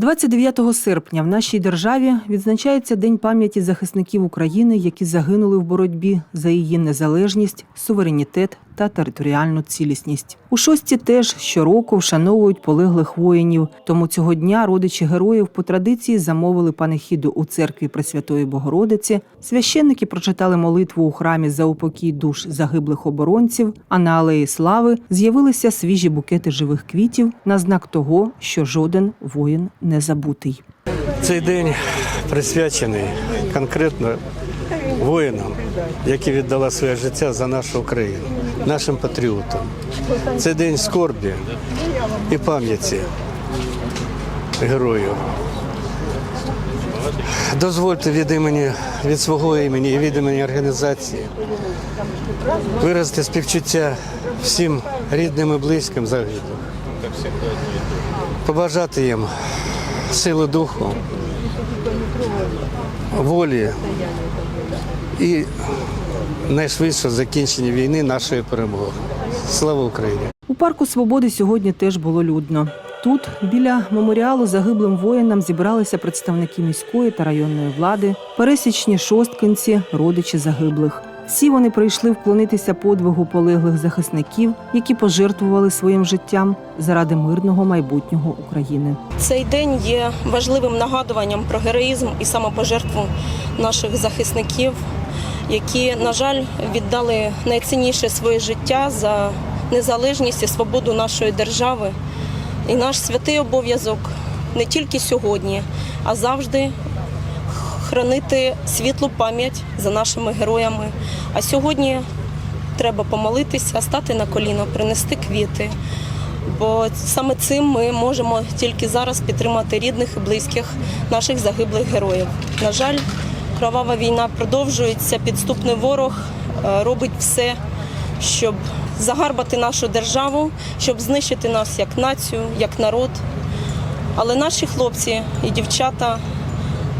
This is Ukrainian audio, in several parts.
29 серпня в нашій державі відзначається День пам'яті захисників України, які загинули в боротьбі за її незалежність, суверенітет та територіальну цілісність. У шості теж щороку вшановують полеглих воїнів. Тому цього дня родичі героїв по традиції замовили панихіду у церкві Пресвятої Богородиці. Священники прочитали молитву у храмі за упокій душ загиблих оборонців. А на алеї Слави з'явилися свіжі букети живих квітів на знак того, що жоден воїн не забутий. Цей день присвячений конкретно воїнам, які віддали своє життя за нашу Україну, нашим патріотам. Це день скорбі і пам'яті героїв. Дозвольте від імені від свого імені і від імені організації виразити співчуття всім рідним і близьким загиблих. Побажати їм сили духу, волі і найшвидше закінчення війни нашої перемоги. Слава Україні! У парку Свободи сьогодні теж було людно. Тут, біля меморіалу загиблим воїнам, зібралися представники міської та районної влади, пересічні шосткинці, родичі загиблих. Всі вони прийшли вклонитися подвигу полеглих захисників, які пожертвували своїм життям заради мирного майбутнього України. Цей день є важливим нагадуванням про героїзм і самопожертву наших захисників, які, на жаль, віддали найцінніше своє життя за незалежність і свободу нашої держави. І наш святий обов'язок не тільки сьогодні, а завжди хранити світлу пам'ять за нашими героями. А сьогодні треба помолитися, стати на коліно, принести квіти. Бо саме цим ми можемо тільки зараз підтримати рідних і близьких наших загиблих героїв. На жаль, кровава війна продовжується. Підступний ворог е, робить все, щоб загарбати нашу державу, щоб знищити нас як націю, як народ. Але наші хлопці і дівчата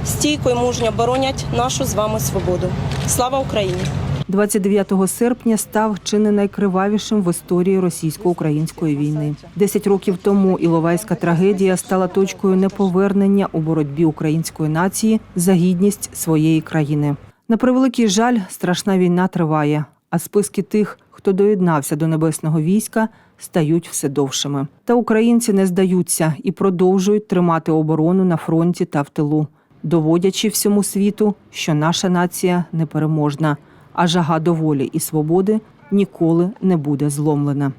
стійко і мужньо боронять нашу з вами свободу. Слава Україні! 29 серпня став чи не найкривавішим в історії російсько-української війни. Десять років тому Іловайська трагедія стала точкою неповернення у боротьбі української нації за гідність своєї країни. На превеликий жаль, страшна війна триває, а списки тих, хто доєднався до небесного війська, стають все довшими. Та українці не здаються і продовжують тримати оборону на фронті та в тилу, доводячи всьому світу, що наша нація непереможна а жага до волі і свободи ніколи не буде зломлена.